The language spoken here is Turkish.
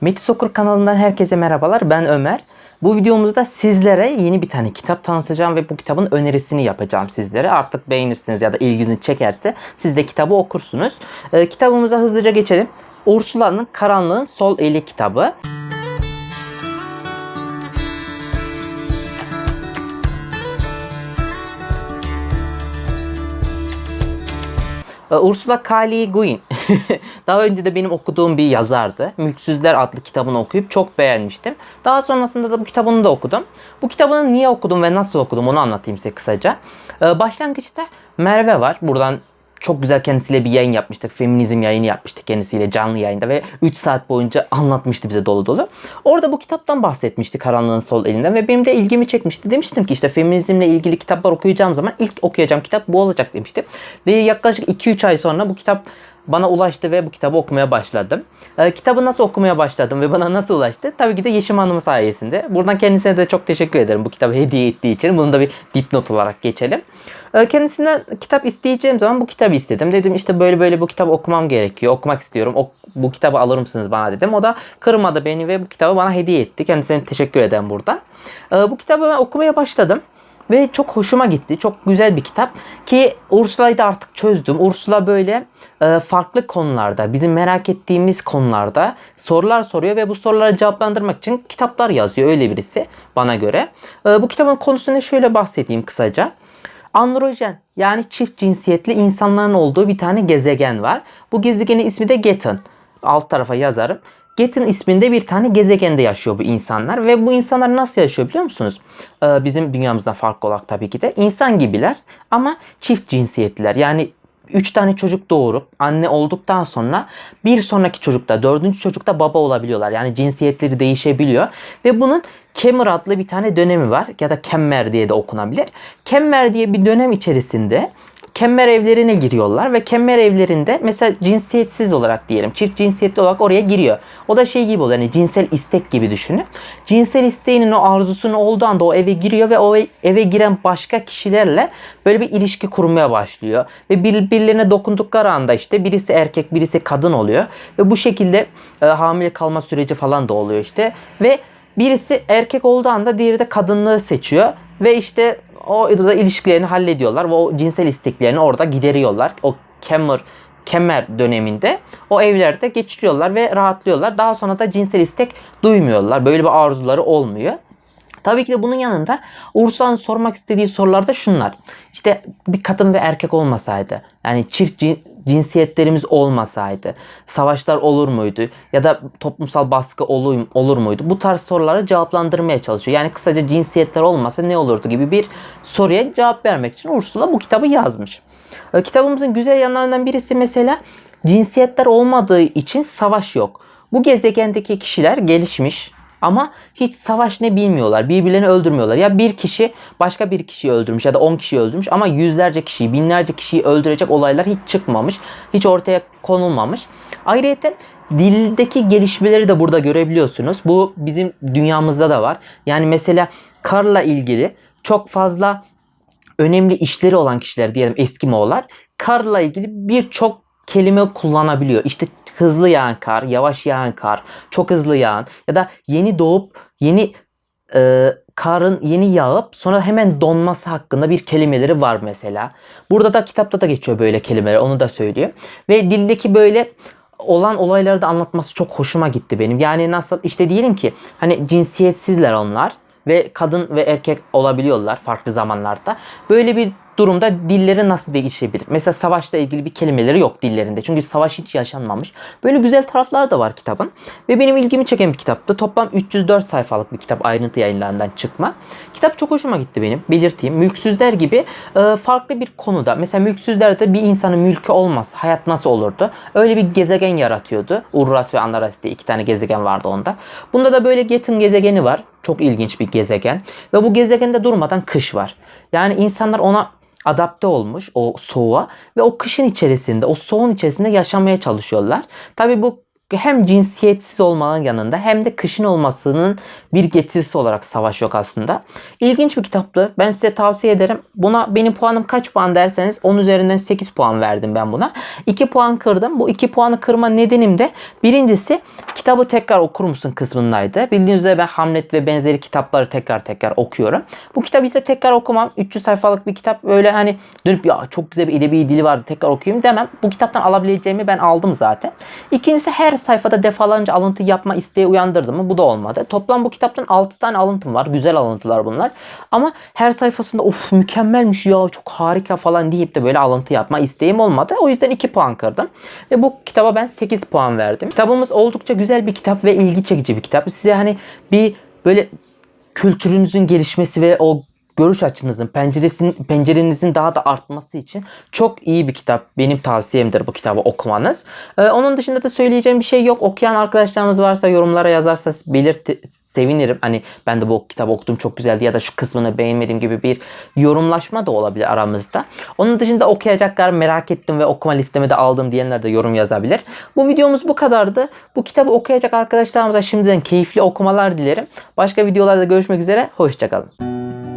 Metis Okur kanalından herkese merhabalar. Ben Ömer. Bu videomuzda sizlere yeni bir tane kitap tanıtacağım ve bu kitabın önerisini yapacağım sizlere. Artık beğenirsiniz ya da ilginizi çekerse siz de kitabı okursunuz. Ee, kitabımıza hızlıca geçelim. Ursula'nın Karanlığın Sol Eli kitabı. Ee, Ursula K. Le Guin. Daha önce de benim okuduğum bir yazardı. Mülksüzler adlı kitabını okuyup çok beğenmiştim. Daha sonrasında da bu kitabını da okudum. Bu kitabını niye okudum ve nasıl okudum onu anlatayım size kısaca. Ee, Başlangıçta Merve var. Buradan çok güzel kendisiyle bir yayın yapmıştık. Feminizm yayını yapmıştık kendisiyle canlı yayında ve 3 saat boyunca anlatmıştı bize dolu dolu. Orada bu kitaptan bahsetmişti Karanlığın Sol Elinden ve benim de ilgimi çekmişti. Demiştim ki işte feminizmle ilgili kitaplar okuyacağım zaman ilk okuyacağım kitap bu olacak demiştim. Ve yaklaşık 2-3 ay sonra bu kitap bana ulaştı ve bu kitabı okumaya başladım. Ee, kitabı nasıl okumaya başladım ve bana nasıl ulaştı? Tabii ki de Yeşim Hanım sayesinde. Buradan kendisine de çok teşekkür ederim bu kitabı hediye ettiği için. Bunu da bir dipnot olarak geçelim. Ee, kendisinden kitap isteyeceğim zaman bu kitabı istedim. Dedim işte böyle böyle bu kitabı okumam gerekiyor. Okumak istiyorum. Ok- bu kitabı alır mısınız bana dedim. O da kırmadı beni ve bu kitabı bana hediye etti. Kendisine teşekkür ederim buradan. Ee, bu kitabı ben okumaya başladım. Ve çok hoşuma gitti. Çok güzel bir kitap. Ki Ursula'yı da artık çözdüm. Ursula böyle e, farklı konularda, bizim merak ettiğimiz konularda sorular soruyor ve bu soruları cevaplandırmak için kitaplar yazıyor. Öyle birisi bana göre. E, bu kitabın konusunu şöyle bahsedeyim kısaca. Androjen yani çift cinsiyetli insanların olduğu bir tane gezegen var. Bu gezegenin ismi de Getten. Alt tarafa yazarım. Getten isminde bir tane gezegende yaşıyor bu insanlar ve bu insanlar nasıl yaşıyor biliyor musunuz? Ee, bizim dünyamızdan farklı olarak tabii ki de insan gibiler ama çift cinsiyetliler. Yani 3 tane çocuk doğurup anne olduktan sonra bir sonraki çocukta, dördüncü çocukta baba olabiliyorlar. Yani cinsiyetleri değişebiliyor. Ve bunun Kemmer adlı bir tane dönemi var. Ya da Kemmer diye de okunabilir. Kemmer diye bir dönem içerisinde Kemmer evlerine giriyorlar ve Kemmer evlerinde mesela cinsiyetsiz olarak diyelim çift cinsiyetli olarak oraya giriyor. O da şey gibi oluyor hani cinsel istek gibi düşünün. Cinsel isteğinin o arzusunun olduğu anda o eve giriyor ve o eve giren başka kişilerle böyle bir ilişki kurmaya başlıyor. Ve birbirlerine dokundukları anda işte birisi erkek birisi kadın oluyor. Ve bu şekilde e, hamile kalma süreci falan da oluyor işte. Ve birisi erkek olduğu anda diğeri de kadınlığı seçiyor. Ve işte o da ilişkilerini hallediyorlar ve o cinsel isteklerini orada gideriyorlar. O Kemmer kemer döneminde o evlerde geçiriyorlar ve rahatlıyorlar. Daha sonra da cinsel istek duymuyorlar. Böyle bir arzuları olmuyor. Tabii ki de bunun yanında Ursula'nın sormak istediği sorular da şunlar. İşte bir kadın ve erkek olmasaydı, yani çift cinsiyetlerimiz olmasaydı, savaşlar olur muydu ya da toplumsal baskı olur, olur muydu? Bu tarz soruları cevaplandırmaya çalışıyor. Yani kısaca cinsiyetler olmasa ne olurdu gibi bir soruya cevap vermek için Ursula bu kitabı yazmış. E, Kitabımızın güzel yanlarından birisi mesela cinsiyetler olmadığı için savaş yok. Bu gezegendeki kişiler gelişmiş ama hiç savaş ne bilmiyorlar. Birbirlerini öldürmüyorlar. Ya bir kişi başka bir kişiyi öldürmüş ya da 10 kişiyi öldürmüş ama yüzlerce kişiyi, binlerce kişiyi öldürecek olaylar hiç çıkmamış. Hiç ortaya konulmamış. Ayrıca dildeki gelişmeleri de burada görebiliyorsunuz. Bu bizim dünyamızda da var. Yani mesela karla ilgili çok fazla önemli işleri olan kişiler diyelim Eskimoğullar karla ilgili birçok kelime kullanabiliyor. İşte hızlı yağan kar, yavaş yağan kar, çok hızlı yağan ya da yeni doğup yeni e, karın yeni yağıp sonra hemen donması hakkında bir kelimeleri var mesela. Burada da kitapta da geçiyor böyle kelimeler onu da söylüyor. Ve dildeki böyle olan olayları da anlatması çok hoşuma gitti benim. Yani nasıl işte diyelim ki hani cinsiyetsizler onlar ve kadın ve erkek olabiliyorlar farklı zamanlarda. Böyle bir durumda dilleri nasıl değişebilir? Mesela savaşla ilgili bir kelimeleri yok dillerinde. Çünkü savaş hiç yaşanmamış. Böyle güzel taraflar da var kitabın. Ve benim ilgimi çeken bir kitaptı. Toplam 304 sayfalık bir kitap ayrıntı yayınlarından çıkma. Kitap çok hoşuma gitti benim. Belirteyim. Mülksüzler gibi e, farklı bir konuda. Mesela mülksüzlerde bir insanın mülkü olmaz. Hayat nasıl olurdu? Öyle bir gezegen yaratıyordu. Urras ve Anaras diye iki tane gezegen vardı onda. Bunda da böyle Getten gezegeni var. Çok ilginç bir gezegen. Ve bu gezegende durmadan kış var. Yani insanlar ona adapte olmuş o soğuğa ve o kışın içerisinde, o soğuğun içerisinde yaşamaya çalışıyorlar. Tabii bu hem cinsiyetsiz olmanın yanında hem de kışın olmasının bir getirisi olarak Savaş Yok aslında. İlginç bir kitaptı. Ben size tavsiye ederim. Buna benim puanım kaç puan derseniz 10 üzerinden 8 puan verdim ben buna. 2 puan kırdım. Bu 2 puanı kırma nedenim de birincisi kitabı tekrar okur musun kısmındaydı. Bildiğiniz üzere ben Hamlet ve benzeri kitapları tekrar tekrar okuyorum. Bu kitabı ise tekrar okumam. 300 sayfalık bir kitap. Öyle hani dönüp ya çok güzel bir edebi dili vardı tekrar okuyayım demem. Bu kitaptan alabileceğimi ben aldım zaten. İkincisi her sayfada defalarca alıntı yapma isteği uyandırdı mı? Bu da olmadı. Toplam bu kitaptan 6 tane alıntım var. Güzel alıntılar bunlar. Ama her sayfasında of mükemmelmiş ya çok harika falan deyip de böyle alıntı yapma isteğim olmadı. O yüzden 2 puan kırdım. Ve bu kitaba ben 8 puan verdim. Kitabımız oldukça güzel bir kitap ve ilgi çekici bir kitap. Size hani bir böyle kültürünüzün gelişmesi ve o görüş açınızın, penceresin, pencerenizin daha da artması için çok iyi bir kitap. Benim tavsiyemdir bu kitabı okumanız. Ee, onun dışında da söyleyeceğim bir şey yok. Okuyan arkadaşlarımız varsa yorumlara yazarsa belirti sevinirim. Hani ben de bu kitabı okudum çok güzeldi ya da şu kısmını beğenmedim gibi bir yorumlaşma da olabilir aramızda. Onun dışında okuyacaklar merak ettim ve okuma listeme de aldım diyenler de yorum yazabilir. Bu videomuz bu kadardı. Bu kitabı okuyacak arkadaşlarımıza şimdiden keyifli okumalar dilerim. Başka videolarda görüşmek üzere. Hoşçakalın.